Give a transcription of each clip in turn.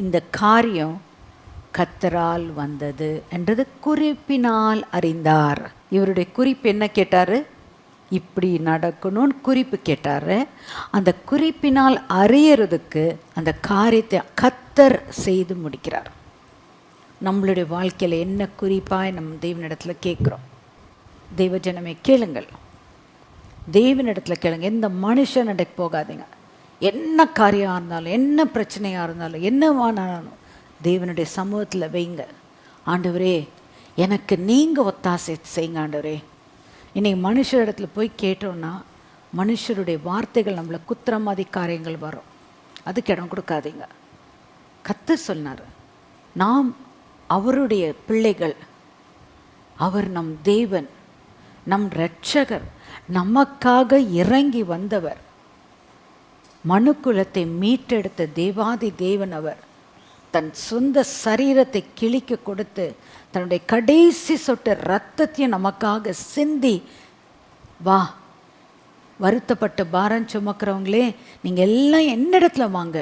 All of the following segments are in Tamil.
இந்த காரியம் கத்தரால் வந்தது என்றது குறிப்பினால் அறிந்தார். இவருடைய குறிப்பு என்ன கேட்டார்? இப்படி நடக்கணும்னு குறிப்பு கேட்டார். அந்த குறிப்பினால் அறியறதுக்கு அந்த காரியத்தை கத்தர் செய்து முடிக்கிறார். நம்மளுடைய வாழ்க்கையில் என்ன குறிப்பாக நம்ம தெய்வனிடத்தில் கேட்குறோம்? தெய்வஜனமே கேளுங்கள். தெய்வனிடத்தில் கேளுங்க. எந்த மனுஷனிடக்கு போகாதீங்க. என்ன காரியமாக இருந்தாலும் என்ன பிரச்சனையாக இருந்தாலும் என்னவானாலும் தேவனுடைய சமூகத்தில் வைங்க. ஆண்டவரே எனக்கு நீங்கள் ஒத்தாசை செய்யுங்க ஆண்டவரே. இன்னைக்கு மனுஷர் இடத்துல போய் கேட்டோம்னா மனுஷருடைய வார்த்தைகள் நம்மளை குத்துற மாதிரி காரியங்கள் வரும். அதுக்கு இடம் கொடுக்காதீங்க. கத்து சொன்னார் நாம் அவருடைய பிள்ளைகள். அவர் நம் தேவன் நம் இரட்சகர் நமக்காக இறங்கி வந்தவர். மனுக்குலத்தை மீட்டெடுத்த தேவாதி தேவன் அவர் தன் சொந்த சரீரத்தை கிழிக்க கொடுத்து தன்னுடைய கடைசி சொட்டு ரத்தத்தையும் நமக்காக சிந்தி வா வருத்தப்பட்டு பாரம் சுமக்கிறவங்களே நீங்கள் எல்லாம் என்னிடத்துல வாங்க.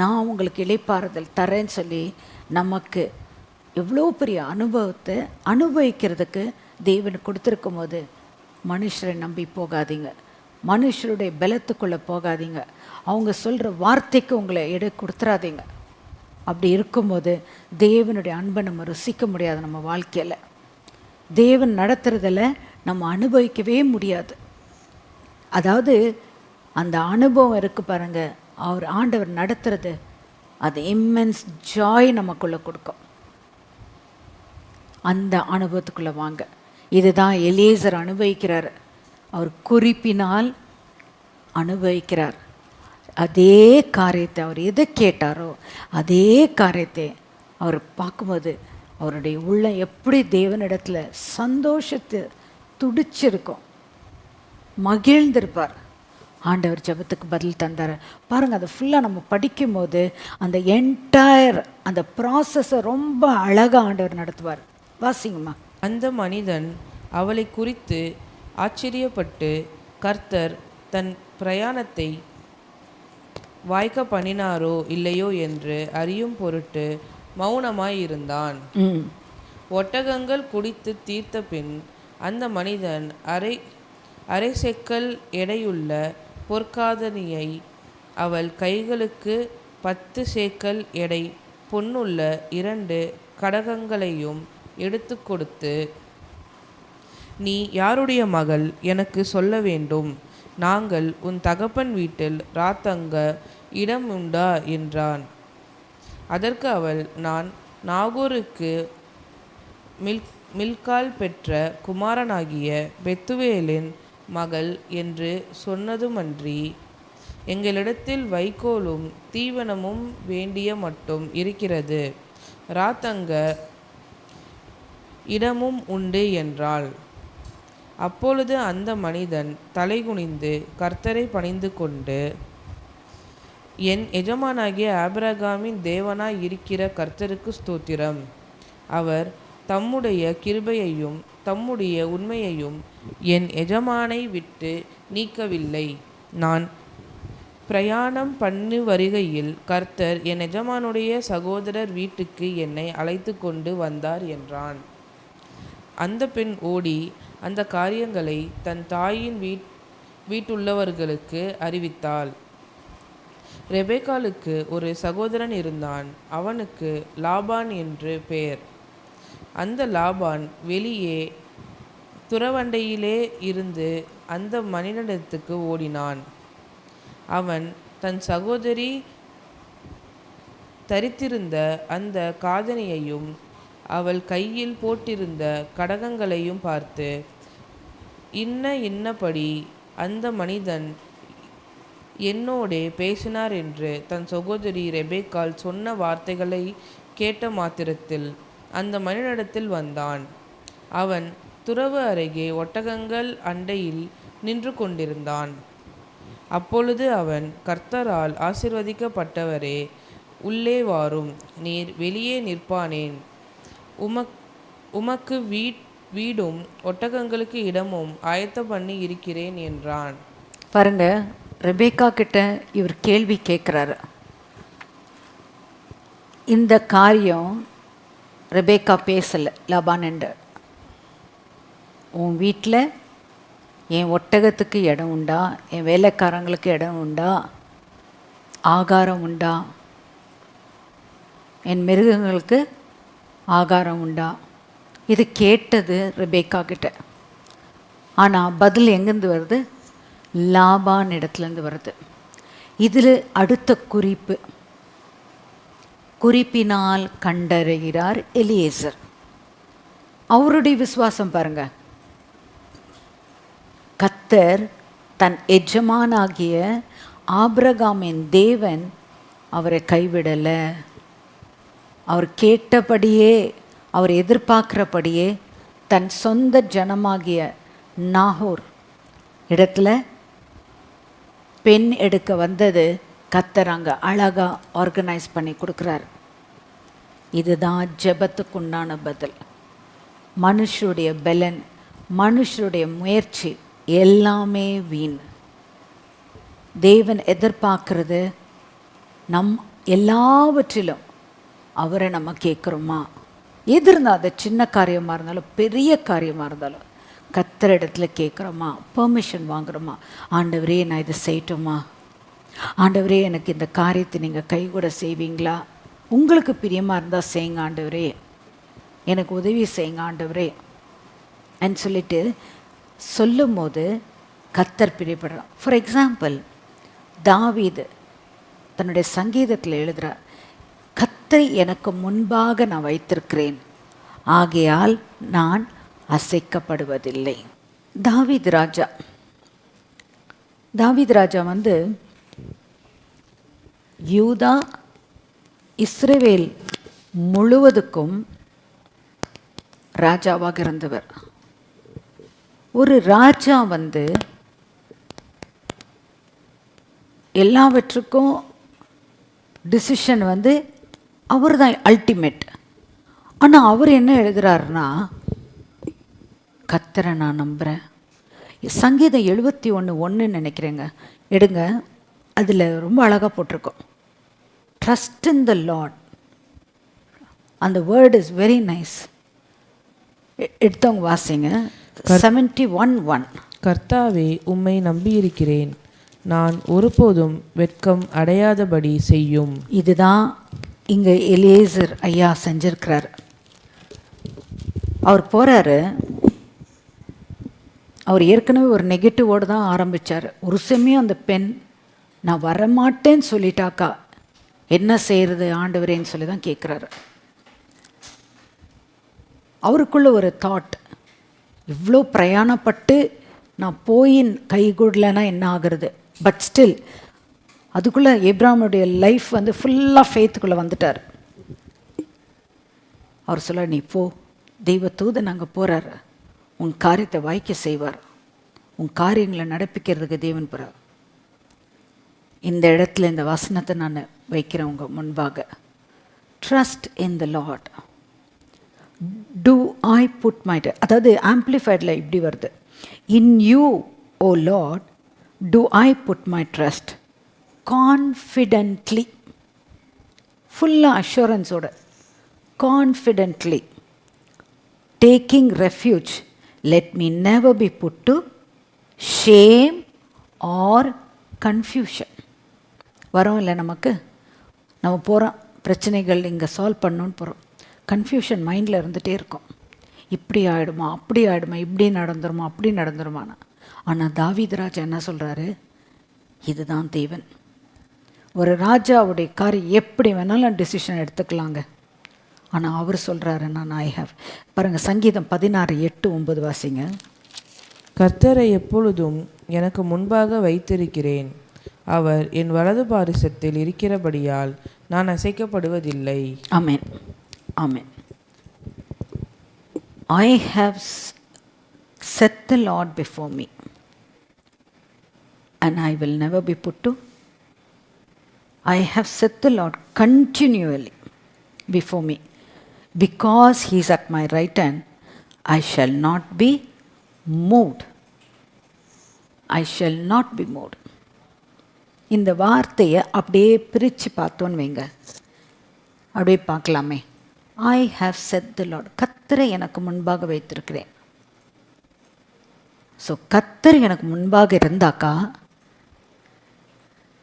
நான் உங்களுக்கு இளைப்பாறுதல் தரேன்னு சொல்லி நமக்கு எவ்வளோ பெரிய அனுபவத்தை அனுபவிக்கிறதுக்கு தேவன் கொடுத்துருக்கும் போது மனுஷரை நம்பி போகாதீங்க. மனுஷருடைய பலத்துக்குள்ளே போகாதீங்க. அவங்க சொல்கிற வார்த்தைக்கு உங்களை எடை கொடுத்துறாதீங்க. அப்படி இருக்கும்போது தேவனுடைய அன்பை நம்ம ருசிக்க முடியாது நம்ம வாழ்க்கையில். தேவன் நடத்துறதில் நம்ம அனுபவிக்கவே முடியாது. அதாவது அந்த அனுபவம் இருக்கு பாருங்க. அவர் ஆண்டவர் நடத்துறது அது இம்மென்ஸ் ஜாய் நமக்குள்ளே கொடுக்கும். அந்த அனுபவத்துக்குள்ளே வாங்க. இதுதான் எலேசர் அனுபவிக்கிறார். அவர் குறிப்பினால் அனுபவிக்கிறார். அதே காரியத்தை அவர் எதை கேட்டாரோ அதே காரியத்தை அவர் பார்க்கும்போது அவருடைய உள்ளம் எப்படி தேவனிடத்தில் சந்தோஷத்தை துடிச்சிருக்கும். மகிழ்ந்திருப்பார். ஆண்டவர் ஜெபத்துக்கு பதில் தந்தார். பாருங்கள் அதை ஃபுல்லாக நம்ம படிக்கும்போது அந்த என்டையர் அந்த ப்ராசஸை ரொம்ப அழகாக ஆண்டவர் நடத்துவார். வாசிங்கம்மா. அந்த மனிதன் அவளை குறித்து ஆச்சரியப்பட்டு கர்த்தர் தன் பிரயாணத்தை வாய்க்க பண்ணினாரோ இல்லையோ என்று அறியும் பொருட்டு மௌனமாயிருந்தான். ஒட்டகங்கள் குடித்து தீர்த்த பின் அந்த மனிதன் அரை அரை செக்கல் எடையுள்ள பொற்காதனியை அவள் கைகளுக்கு பத்து சேக்கல் எடை பொன்னுள்ள இரண்டு கடகங்களையும் எடுத்து கொடுத்து நீ யாருடைய மகள்? எனக்கு சொல்ல வேண்டும். நாங்கள் உன் தகப்பன் வீட்டில் ராத்தங்க இடம் உண்டா? என்றான். அதற்கு அவள் நான் நாகூருக்கு மில் மில்கால் பெற்ற குமாரனாகிய பெத்துவேலின் மகள் என்று சொன்னதுமன்றி எங்களிடத்தில் வைக்கோலும் தீவனமும் வேண்டிய மட்டும் இருக்கிறது. ராத்தங்க இடமும் உண்டு என்றாள். அப்பொழுது அந்த மனிதன் தலைகுனிந்து கர்த்தரை பணிந்து கொண்டு என் எஜமானாகிய ஆபிரகாமின் தேவனாய் இருக்கிற கர்த்தருக்கு ஸ்தோத்திரம். அவர் தம்முடைய கிருபையையும் தம்முடைய உண்மையையும் என் எஜமானை விட்டு நீக்கவில்லை. நான் பிரயாணம் பண்ணி வருகையில் கர்த்தர் என் எஜமானுடைய சகோதரர் வீட்டுக்கு என்னை அழைத்து கொண்டு வந்தார் என்றான். அந்த பெண் ஓடி அந்த காரியங்களை தன் தாயின் வீட் வீட்டுள்ளவர்களுக்கு அறிவித்தாள். ரெபேக்காலுக்கு ஒரு சகோதரன் இருந்தான். அவனுக்கு லாபான் என்று பெயர். அந்த லாபான் வெளியே துறவண்டையிலே இருந்து அந்த மனிதனிடத்துக்கு ஓடினான். அவன் தன் சகோதரி தரித்திருந்த அந்த காதணியையும் அவள் கையில் போட்டிருந்த கடகங்களையும் பார்த்து இன்ன இன்னபடி அந்த மனிதன் என்னோடே பேசினார் என்று தன் சகோதரி ரெபேக்கால் சொன்ன வார்த்தைகளை கேட்ட மாத்திரத்தில் அந்த மனிதனிடத்தில் வந்தான். அவன் துறவு அருகே ஒட்டகங்கள் அண்டையில் நின்று கொண்டிருந்தான். அப்பொழுது அவன் கர்த்தரால் ஆசிர்வதிக்கப்பட்டவரே உள்ளே வாரும் நீர் வெளியே நிற்பானேன். உமக் உமக்கு வீட் வீடும் ஒட்டகங்களுக்கு இடமும் ஆயத்தம் பண்ணி இருக்கிறேன் என்றான். பாருங்க ரெபேக்கா கிட்ட இவர் கேள்வி கேட்குறாரு இந்த காரியம் ரெபேக்கா பேசலை லபானண்ட உன் வீட்டில் என் ஒட்டகத்துக்கு இடம் உண்டா? என் வேலைக்காரங்களுக்கு இடம் உண்டா? ஆகாரம் உண்டா? என் மிருகங்களுக்கு ஆகாரம் உண்டா? இது கேட்டது ரெபேக்கா கிட்ட. ஆனால் பதில் எங்கேருந்து வருது? லாபான் இடத்துலேருந்து வருது. இதில் அடுத்த குறிப்பு. குறிப்பினால் கண்டறிகிறார் எலியேசர். அவருடைய விசுவாசம் பாருங்க. கத்தர் தன் எஜமானாகிய ஆபிரகாமின் தேவன் அவரை கைவிடலை. அவர் கேட்டபடியே அவர் எதிர்பார்க்கிறபடியே தன் சொந்த ஜனமாகிய நாகூர் இடத்துல பெண் எடுக்க வந்தது கத்தர் அங்கே அழகாக ஆர்கனைஸ் பண்ணி கொடுக்குறாரு. இதுதான் ஜெபத்துக்குண்டான பதில். மனுஷருடைய பலன் மனுஷருடைய முயற்சி எல்லாமே வீண். தேவன் எதிர்பார்க்கறது நம் எல்லாவற்றிலும் அவரை நம்ம கேட்குறோமா? எது இருந்தால் அது சின்ன காரியமாக இருந்தாலும் பெரிய காரியமாக இருந்தாலும் கத்துற இடத்துல கேட்குறோமா? பெர்மிஷன் வாங்குறோமா? ஆண்டவரே நான் இதை செய்யட்டுமா? ஆண்டவரே எனக்கு இந்த காரியத்தை நீங்கள் கை கூட செய்வீங்களா? உங்களுக்கு பிரியமாக இருந்தால் செய்யுங்க ஆண்டவரே. எனக்கு உதவி செய்யுங்க ஆண்டவரே. And சொல்லிட்டு சொல்லும் போது கத்தர் பிரியப்படுறான் ஃபார் எக்ஸாம்பிள் தாவீது தன்னுடைய சங்கீதத்தில் எழுதுகிறார் கத்தரை எனக்கு முன்பாக நான் வைத்திருக்கிறேன். ஆகையால் நான் அசைக்கப்படுவதில்லை. தாவித் ராஜா. தாவித் ராஜா வந்து யூதா இஸ்ரேவேல் முழுவதுக்கும் ராஜாவாக இருந்தவர். ஒரு ராஜா வந்து எல்லாவற்றுக்கும் டிசிஷன் வந்து அவர் தான் அல்டிமேட் ஆனால் அவர் என்ன எழுதுறாருன்னா கத்தரை நான் நம்புகிறேன் சங்கீதம் எழுபத்தி ஒன்று ஒன்று நினைக்கிறேங்க. எடுங்க. அதில் ரொம்ப அழகாக போட்டிருக்கோம். ட்ரஸ்ட் இன் த லாட் அந்த வேர்ட் இஸ் வெரி நைஸ் எடுத்தவங்க வாசிங்க. செவன்டி ஒன் ஒன் கர்த்தாவே உம்மை நம்பியிருக்கிறேன். நான் ஒருபோதும் வெட்கம் அடையாதபடி செய்யும். இதுதான் இங்கே எலியேசர் ஐயா செஞ்சிருக்கிறார். அவர் போகிறாரு அவர் ஏற்கனவே ஒரு நெகட்டிவோடு தான் ஆரம்பித்தார் ஒரு சமயம் அந்த பெண் நான் வரமாட்டேன்னு சொல்லிட்டாக்கா என்ன செய்கிறது ஆண்டவரேன்னு சொல்லி தான் கேட்குறாரு அவருக்குள்ள ஒரு தாட் இவ்வளோ பிரயாணப்பட்டு நான் போயின் கைகூடலன்னா என்ன ஆகுறது? பட் ஸ்டில் அதுக்குள்ளே இப்ராமனுடைய லைஃப் வந்து ஃபுல்லாக ஃபேத்துக்குள்ளே வந்துட்டார். அவர் சொல்ல நீ போ. தெய்வ நாங்கள் அங்கே போகிறார் உன் காரியத்தை வாய்க்க செய்வார். உன் காரியங்களை நடப்பிக்கிறதுக்கு தேவன் போகிறார் இந்த இடத்துல இந்த வசனத்தை நான் வைக்கிறேன் உங்கள் முன்பாக. Trust in the Lord to I put my அதாவது ஆம்ப்ளிஃபைடில் இப்படி வருது. In you O Lord to I put my trust confidently ஃபுல்லாக அஷூரன்ஸோட confidently taking refuge let me never be put to shame or confusion வரும் இல்லை நமக்கு? நம்ம போகிறோம் பிரச்சனைகள் இங்கே சால்வ் பண்ணணும்னு போகிறோம் கன்ஃபியூஷன் மைண்டில் இருந்துகிட்டே இருக்கும். இப்படி ஆகிடுமா அப்படி ஆகிடுமா இப்படி நடந்துருமா அப்படி நடந்துருமான்னு. ஆனால் தாவீது ராஜா என்ன சொல்கிறாரு இதுதான் தேவன். ஒரு ராஜாவுடைய காரியம் எப்படி வேணாலும் டிசிஷன் எடுத்துக்கலாங்க. ஆனால் அவர் சொல்கிறாரு நான் ஐ ஹேவ் பாருங்கள் சங்கீதம் பதினாறு எட்டு ஒன்பது வாசிங்க. கர்த்தரை எப்பொழுதும் எனக்கு முன்பாக வைத்திருக்கிறேன். அவர் என் வலது பாரிசத்தில் இருக்கிறபடியால் நான் அசைக்கப்படுவதில்லை. Amen amen I have set the Lord before me and I will never be put to I have set Lord continually before me because he's at my right and I shall not be moved I shall not be moved இந்த வார்த்தையை அப்படியே பிரித்து பார்த்தோன்னு வைங்க அப்படியே பார்க்கலாமே I have set the Lord கத்தரை எனக்கு முன்பாக வைத்திருக்கிறேன் ஸோ கத்தர் எனக்கு முன்பாக இருந்தாக்கா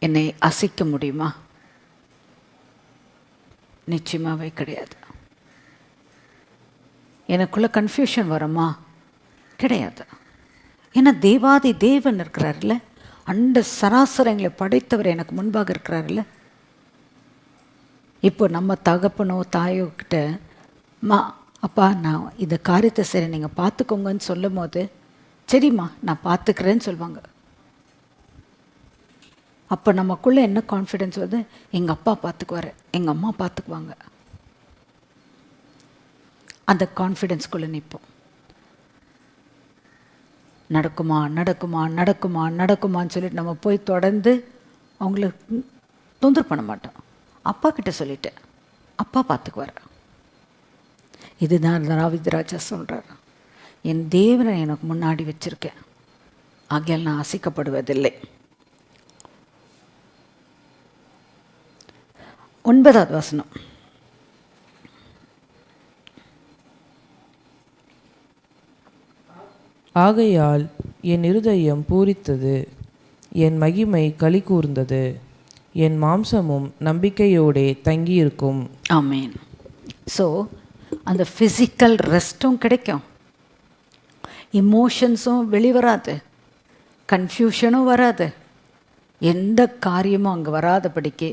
என்னை அசைக்க முடியுமா? நிச்சயமாகவே கிடையாது. எனக்குள்ளே கன்ஃபியூஷன் வருமா? கிடையாது. ஏன்னா தேவாதி தேவன் இருக்கிறார்ல அண்ட சராசரங்களை படைத்தவர் எனக்கு முன்பாக இருக்கிறார்ல. இப்போ நம்ம தகப்பனோ தாயோ கிட்ட மா அப்பா நான் இந்த காரியத்தை சரி நீங்கள் பார்த்துக்கோங்கன்னு சொல்லும் போது சரிம்மா நான் பார்த்துக்கிறேன்னு சொல்லுவாங்க. அப்போ நமக்குள்ளே என்ன கான்ஃபிடென்ஸ் வருது? எங்கள் அப்பா பார்த்துக்குவாரு எங்கள் அம்மா பார்த்துக்குவாங்க அந்த கான்ஃபிடென்ஸ்குள்ளே நிற்போம் நடக்குமா நடக்குமா நடக்குமா நடக்குமான்னு சொல்லிட்டு நம்ம போய் தொடர்ந்து அவங்கள தொந்தரவு பண்ண மாட்டோம். அப்பா கிட்ட சொல்லிட்டேன். அப்பா பார்த்துக்குவார் இதுதான் ராவித்ராஜா சொல்கிறார் என் தேவனை எனக்கு முன்னாடி வச்சுருக்கேன். ஆகியால் நான் அசைக்கப்படுவதில்லை. ஒன்பதாவது வசனம். ஆகையால் என் இருதயம் பூரித்தது என் மகிமை களி கூர்ந்தது என் மாம்சமும் நம்பிக்கையோடே தங்கியிருக்கும். ஆமேன். ஸோ அந்த ஃபிசிக்கல் ரெஸ்ட்டும் கிடைக்கும். இமோஷன்ஸும் வெளிவராது. கன்ஃபியூஷனும் வராது. எந்த காரியமும் அங்கே வராதபடிக்கு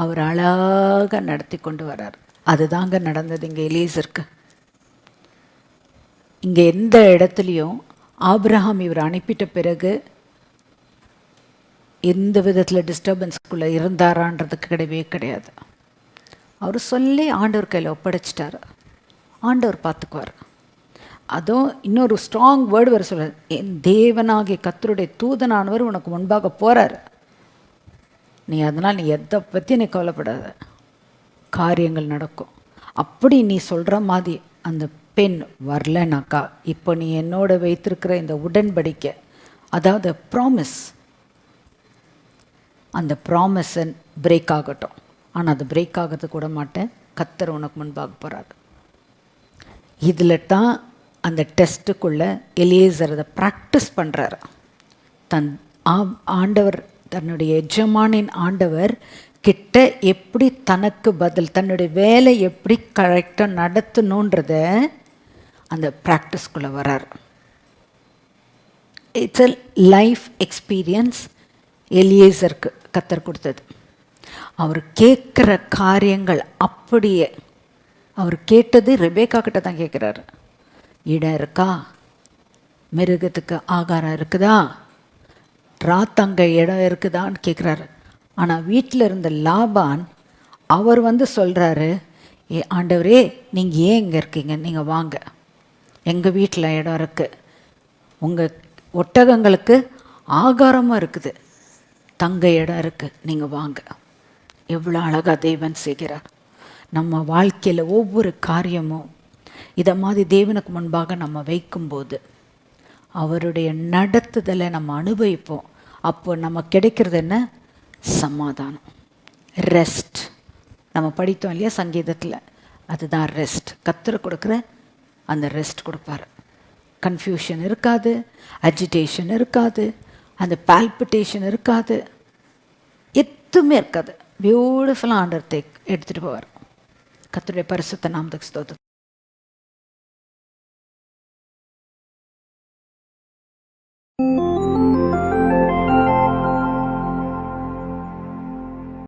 அவர் அழகாக நடத்தி கொண்டு வரார். அதுதாங்க நடந்தது இங்கே எலீசருக்கு இங்கே எந்த இடத்துலையும் ஆப்ரஹாம் இவர் அனுப்பிட்ட பிறகு எந்த விதத்தில் டிஸ்டர்பன்ஸ்குள்ளே இருந்தாரான்றதுக்கு கிடையவே கிடையாது. அவர் சொல்லி ஆண்டவர் கையில் ஒப்படைச்சிட்டார். ஆண்டவர் பார்த்துக்குவார் அதுவும் இன்னொரு ஸ்ட்ராங் வேர்டு வர சொல்ல என் தேவனாகிய கத்தருடைய தூதனானவர் உனக்கு முன்பாக போகிறார் நீ அதனால் நீ எதை பற்றி நீ கவலைப்படாத. காரியங்கள் நடக்கும். அப்படி நீ சொல்கிற மாதிரி அந்த பெண் வரலனாக்கா இப்போ நீ என்னோட வைத்திருக்கிற இந்த உடன்படிக்கை அதாவது ப்ராமிஸ் அந்த ப்ராமிஸை பிரேக் ஆகட்டும். ஆனால் அது பிரேக் ஆகிறது கூட மாட்டேன். கத்தர் உனக்கு முன்பாக போகிறார் இதில் தான் அந்த டெஸ்ட்டுக்குள்ளே எலியேசர் அதை ப்ராக்டிஸ் பண்ணுறாரு தன் ஆ- ஆண்டவர் தன்னுடைய எஜமானின் ஆண்டவர் கிட்ட எப்படி தனக்கு பதில் தன்னுடைய வேலை எப்படி கரெக்டாக நடத்தணுன்றத அந்த ப்ராக்டிஸ்குள்ளே வரார் இட்ஸ் அ லைஃப் எக்ஸ்பீரியன்ஸ் எலியேசருக்கு கத்தர் கொடுத்தது. அவர் கேட்குற காரியங்கள் அப்படியே அவர் கேட்டது ரெபேக்கா கிட்ட தான் கேட்குறாரு. இடம் இருக்கா? மிருகத்துக்கு ஆகாரம் இருக்குதா? ராத்தங்க இடம் இருக்குதான்னு கேட்குறாரு ஆனால் வீட்டில் இருந்த லாபான் அவர் வந்து சொல்கிறாரு ஏ ஆண்டவரே நீங்கள் ஏன் இங்கே இருக்கீங்க? நீங்கள் வாங்க. எங்கள் வீட்டில் இடம் இருக்குது உங்கள் ஒட்டகங்களுக்கு ஆகாரமாக இருக்குது. தங்க இடம் இருக்குது நீங்கள் வாங்க. எவ்வளோ அழகாக தேவன் செய்கிறார். நம்ம வாழ்க்கையில் ஒவ்வொரு காரியமும் இதை மாதிரி தேவனுக்கு முன்பாக நம்ம வைக்கும்போது அவருடைய நடத்துதலை நம்ம அனுபவிப்போம். அப்போ நம்ம கிடைக்கிறது என்ன? சமாதானம். ரெஸ்ட் நம்ம படித்தோம் இல்லையா சங்கீதத்தில்? அதுதான் ரெஸ்ட் கத்தரை கொடுக்குற அந்த ரெஸ்ட் கொடுப்பாரு. கன்ஃபியூஷன் இருக்காது அஜிடேஷன் இருக்காது அந்த பால்பிட்டேஷன் இருக்காது. எதுவுமே இருக்காது. பியூட்டிஃபுல்லாக ஆண்டர் எடுத்துகிட்டு போவார். கத்தருடைய பரிசுத்த நாமத்துக்கு ஸ்தோத்திரம்.